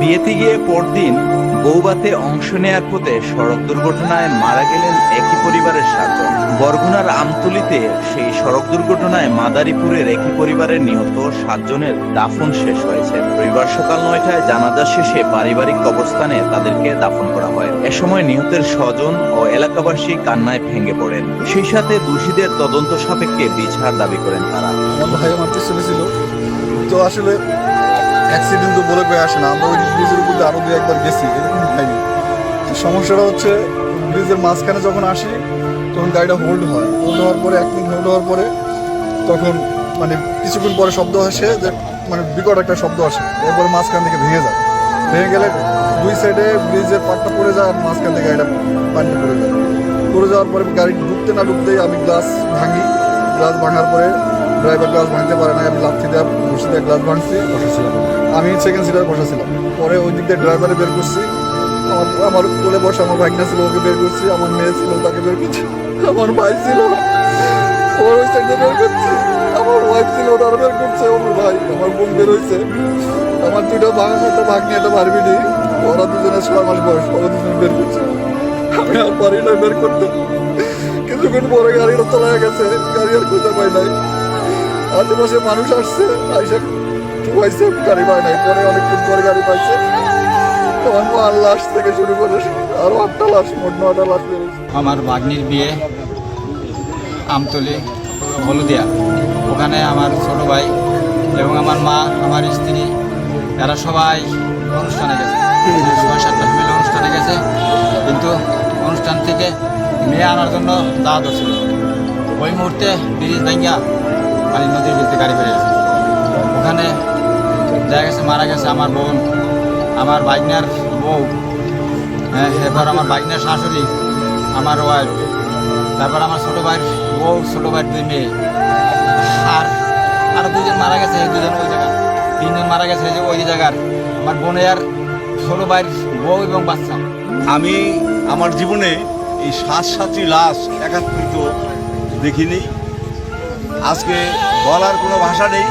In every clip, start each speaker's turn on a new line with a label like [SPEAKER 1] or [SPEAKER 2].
[SPEAKER 1] বিয়েতে গিয়ে পরদিন বৌবাতে অংশ নেয়ার পথে সড়ক দুর্ঘটনায় মারা গেলেন একই পরিবারের সাতজন বরগুনার আমতলিতে সেই সড়ক দুর্ঘটনায় মাদারীপুরের একই পরিবারের নিহত সাতজনের দাফন শেষ হয়েছে। রবিবার সকাল নয়টায় জানাজা শেষে পারিবারিক কবরস্থানে তাদেরকে দাফন করা হয়। এ সময় নিহতের স্বজন ও এলাকাবাসী কান্নায় ভেঙে পড়েন। সেই সাথে দোষীদের তদন্ত সাপেক্ষে বিচার দাবি করেন তারা।
[SPEAKER 2] ভাই মারতে চলেছিল তো আসলে অ্যাক্সিডেন্ট তো বলে পেয়ে আসে না। আমরা ওই ব্রিজের উপর দিয়ে আরও দু একবার গেছি, এরকম হয়নি। সমস্যাটা হচ্ছে ব্রিজের মাঝখানে যখন আসি, তখন গাড়িটা হোল্ড হয়। হোল্ড হওয়ার পরে, এক মিনিট হোল্ড হওয়ার পরে, তখন মানে কিছুক্ষণ পরে শব্দ আসে যে মানে বিকট একটা শব্দ আসে। এরপরে মাঝখান থেকে ভেঙে যায়। ভেঙে গেলে দুই সাইডে ব্রিজের পাটটা পড়ে যায় আর মাঝখান থেকে গাড়িটা পানিতে পড়ে যায়। পড়ে যাওয়ার পরে গাড়ি ঢুকতে না ঢুকতেই আমি গ্লাস ভাঙি। গ্লাস ভাঙার পরে ড্রাইভার গ্লাস ভাঙতে পারে না, আমি লাফি দেওয়া দিয়ে গ্লাস ভাঙছি বসেছিলাম আমি সেকেন্ড সিটার বসেছিলাম পরে ওই দিক দিয়ে ড্রাইভারে বের করছি। আমার আমার কোলে বসে আমার ভাগনা ছিল, ওকে বের করছি। আমার মেয়ে ছিল, তাকে বের করছি। আমার ভাই ছিল। ওর ওই সাইডে বের করছি। আমার ওয়াইফ ছিল ওটা বের করছে। আমার ভাই, আমার বোন বের হয়েছে আমার দুটো ভাঙা একটা ভাগ্নি, একটা পারবি নি ওরা দুজনে ছয় মাস বয়স, ওরা দুজনে বের করছে। আমি আর পারি না বের করতে কিছুক্ষণ পরে গাড়িটা চলে গেছে। গাড়ি আর খুঁজে পাই নাই। আশেপাশে মানুষ আসছে, আইসা গাড়ি পায় নাই। পরে অনেকক্ষণ পরে গাড়ি পাইছে। তখন মার লাশ থেকে শুরু করে আটটা লাশ, মোট নটা লাশ বেরোচ্ছে
[SPEAKER 3] আমার ভাগ্নির বিয়ে, আমতলি, হলদিয়া। ওখানে আমার ছোট ভাই এবং আমার মা, আমার স্ত্রী, এরা সবাই অনুষ্ঠানে গেছে। ছয় সাতটা মিলে অনুষ্ঠানে গেছে। কিন্তু অনুষ্ঠান থেকে মেয়ে আনার জন্য ছিল ওই মুহূর্তে ব্রিজ ভাঙ্গা মানে নদীর ভিতরে গাড়ি বেড়ে গেছে। ওখানে দেখা গেছে, মারা গেছে আমার বোন, আমার ভাগ্নার বউ হ্যাঁ এরপর আমার ভাগ্নের শাশুড়ি, আমার ওয়াইফ তারপর আমার ছোটো ভাইয়ের বউ, ছোটো ভাইয়ের দুই মেয়ে। আর, আরও দুজন মারা গেছে, এই দুজন ওই জায়গা তিনজন মারা গেছে যে ওই জায়গার। আমার বোনের ছোটো ভাইয়ের বউ এবং বাচ্চা।
[SPEAKER 4] আমি আমার জীবনে এই সাত সাতটি লাশ একাত্রিত দেখিনি। আজকে বলার কোনো ভাষা নেই,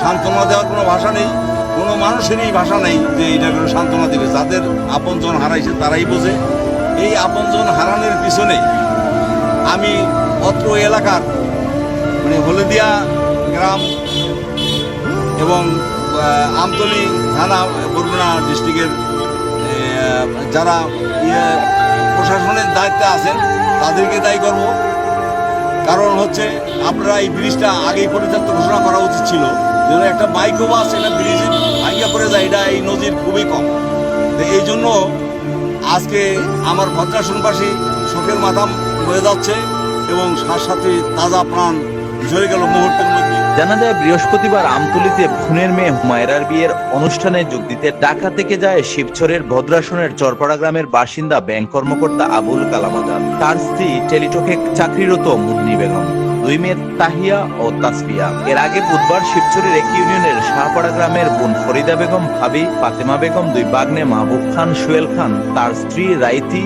[SPEAKER 4] সান্ত্বনা দেওয়ার কোনো ভাষা নেই, কোনো মানুষেরই ভাষা নেই যে এটা কোনো সান্ত্বনা দেবে। যাদের আপনজন হারাইছে তারাই বোঝে। এই আপনজন হারানোর পিছনে আমি অত্র এলাকার মানে হলদিয়া গ্রাম এবং আমতলি থানা, বরগুনা ডিস্ট্রিক্টের যারা ইয়ে প্রশাসনের দায়িত্বে আছেন, তাদেরকে দায়ী করব। কারণ হচ্ছে আপনারা এই ব্রিজটা আগেই পর্যন্ত ঘোষণা করা উচিত ছিল যেন একটা বাইকও বাস এটা ব্রিজ ভাঙ্গা পড়ে যায়, এটা এই নদীর খুবই কম। তো এই জন্য আজকে আমার ভদ্রাসনবাসী শোকের মাথাম হয়ে যাচ্ছে এবং সাথে সাথে তাজা প্রাণ ঝরে গেল মুহূর্তের মধ্যে।
[SPEAKER 1] জানা যায়, বৃহস্পতিবার আমতলিতে বোনের মেয়ে হুমায়রার বিয়ের অনুষ্ঠানে যোগ দিতে ঢাকা থেকে যায় শিবচরের ভদ্রাসনের চরপাড়া গ্রামের বাসিন্দা ব্যাংক কর্মকর্তা আবুল কালাম আজাদ। তার স্ত্রী টেলিটকে চাকরিরত মুন্নি বেগম, দুই মেয়ে তাহিয়া ও তাসফিয়া। এর আগে বুধবার শিবচরের এক ইউনিয়নের শাহপাড়া গ্রামের বোন ফরিদা বেগম, ভাবি ফাতেমা বেগম, দুই বাগনে মাহবুব খান সুয়েল খান, তার স্ত্রী রাইতি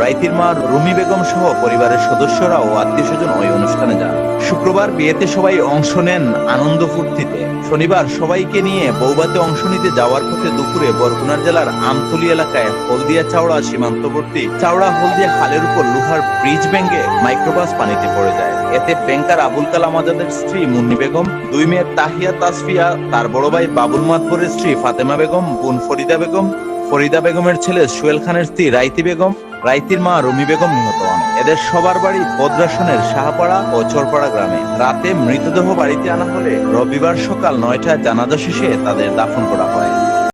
[SPEAKER 1] রাইতির মা রুমি বেগম সহ পরিবারের সদস্যরা ও আত্মীয় স্বজন ওই অনুষ্ঠানে যান। শুক্রবার বিয়েতে সবাই অংশ নেন আনন্দ ফুর্তিতে। শনিবার সবাইকে নিয়ে বৌবাতে অংশ নিতে যাওয়ার পথে দুপুরে বরগুনার জেলার আমতলি এলাকায় হলদিয়া চাওড়া সীমান্তবর্তী চাওড়া হলদিয়া খালের উপর লোহার ব্রিজ ভেঙে মাইক্রোবাস পানিতে পড়ে যায়। এতে ব্যাংকার আবুল কালাম আজাদের স্ত্রী মুন্নি বেগম, দুই মেয়ে তাহিয়া তাসফিয়া, তার বড় ভাই বাবুল মাতবরের স্ত্রী ফাতেমা বেগম, বোন ফরিদা বেগম ফরিদা বেগমের ছেলে সোহেল খানের স্ত্রী রাইতি বেগম, রাইতির মা রুমি বেগম নিহত হন। এদের সবার বাড়ি বদ্রাসনের শাহপাড়া ও চরপাড়া গ্রামে। রাতে মৃতদেহ বাড়িতে আনা হলে রবিবার সকাল নয়টায় জানাজা শেষে তাদের দাফন করা হয়।